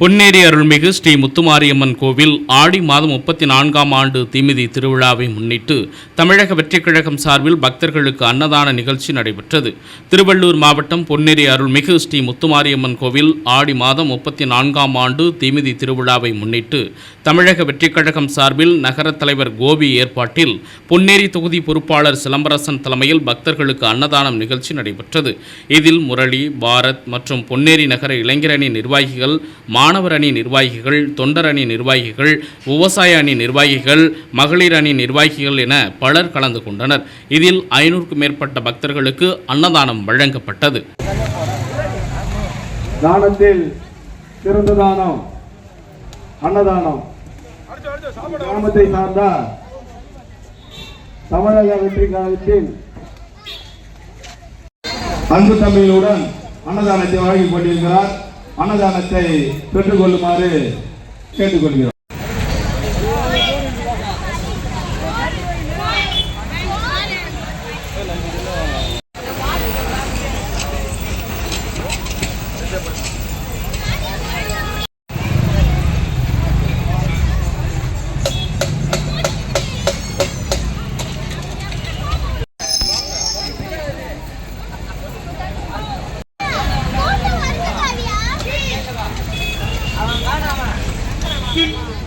பொன்னேரி அருள்மிகு ஸ்ரீ முத்துமாரியம்மன் கோவில் ஆடி மாதம் முப்பத்தி நான்காம் ஆண்டு தீமிதி திருவிழாவை முன்னிட்டு தமிழக வெற்றிக் கழகம் சார்பில் பக்தர்களுக்கு அன்னதான நிகழ்ச்சி நடைபெற்றது. திருவள்ளூர் மாவட்டம் பொன்னேரி அருள்மிகு ஸ்ரீ முத்துமாரியம்மன் கோவில் ஆடி மாதம் முப்பத்தி நான்காம் ஆண்டு தீமிதி திருவிழாவை முன்னிட்டு தமிழக வெற்றிக் கழகம் சார்பில் நகரத் தலைவர் கோபி ஏற்பாட்டில் பொன்னேரி தொகுதி பொறுப்பாளர் சிலம்பரசன் தலைமையில் பக்தர்களுக்கு அன்னதானம் நிகழ்ச்சி நடைபெற்றது. இதில் முரளி பாரத் மற்றும் பொன்னேரி நகர இளைஞரணி நிர்வாகிகள் மாணவர் அணி நிர்வாகிகள் தொண்டர் அணி நிர்வாகிகள் விவசாய அணி நிர்வாகிகள் மகளிர் அணி நிர்வாகிகள் என பலர் கலந்து கொண்டனர். இதில் ஐநூறுக்கும் மேற்பட்ட பக்தர்களுக்கு அன்னதானம் வழங்கப்பட்டது. தானத்தில் சிறந்த தானம் அன்னதானம். கிராமத்தை சார்ந்த தமிழக வெற்றி கழகத்தின் அன்பு தம்பிகளுடன் அன்னதானத்தை வழங்கிக் கொண்டிருக்கிறார். அன்னதானத்தை பெற்றுக்கொள்ளுமாறு கேட்டுக்கொள்கிறோம். Yeah.